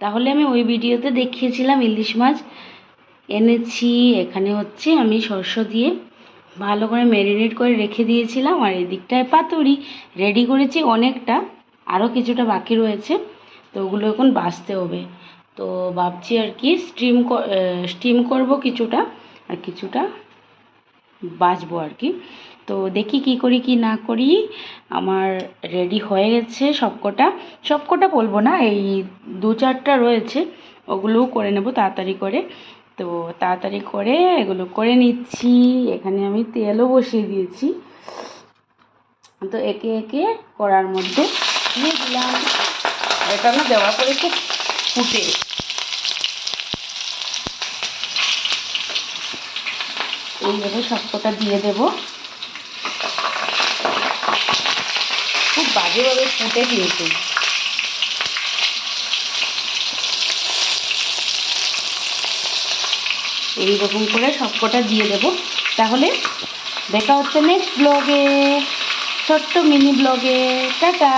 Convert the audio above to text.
তাহলে আমি ওই ভিডিওতে দেখিয়েছিলাম ইলিশ মাছ। এনেছি, এখানে হচ্ছে আমি সর্ষ দিয়ে ভালো করে ম্যারিনেট করে রেখে দিয়েছিলাম। আর এদিকটায় পাতুরি রেডি করেছি অনেকটা আরও কিছুটা বাকি রয়েছে, তো ওগুলো এখন বাছতে হবে। তো ভাবছি আর কি স্টিম স্টিম করব কিছুটা, আর কিছুটা বাছবো আর কি। তো দেখি কি করি, কি না করি, আমার রেডি হয়ে গেছে সবকটা। সবকটা বলব না, এই দু চারটা রয়েছে, ওগুলোও করে নেব তাড়াতাড়ি করে। তো তাড়াতাড়ি করে এগুলো করে নিচ্ছি, এখানে আমি তেলও বসিয়ে দিয়েছি। তো একে একে করার মধ্যে দিয়ে দিলাম। এটা না দেওয়ার পরে খুব ফুটে। এইভাবে সবকটা দিয়ে দেব। খুব বাজেভাবে ফুটে কিন্তু এইরকম করে সবকটা দিয়ে দেব। তাহলে দেখা হচ্ছে নেক্সট ব্লগে ছোট্ট মিনি ব্লগে টাটা!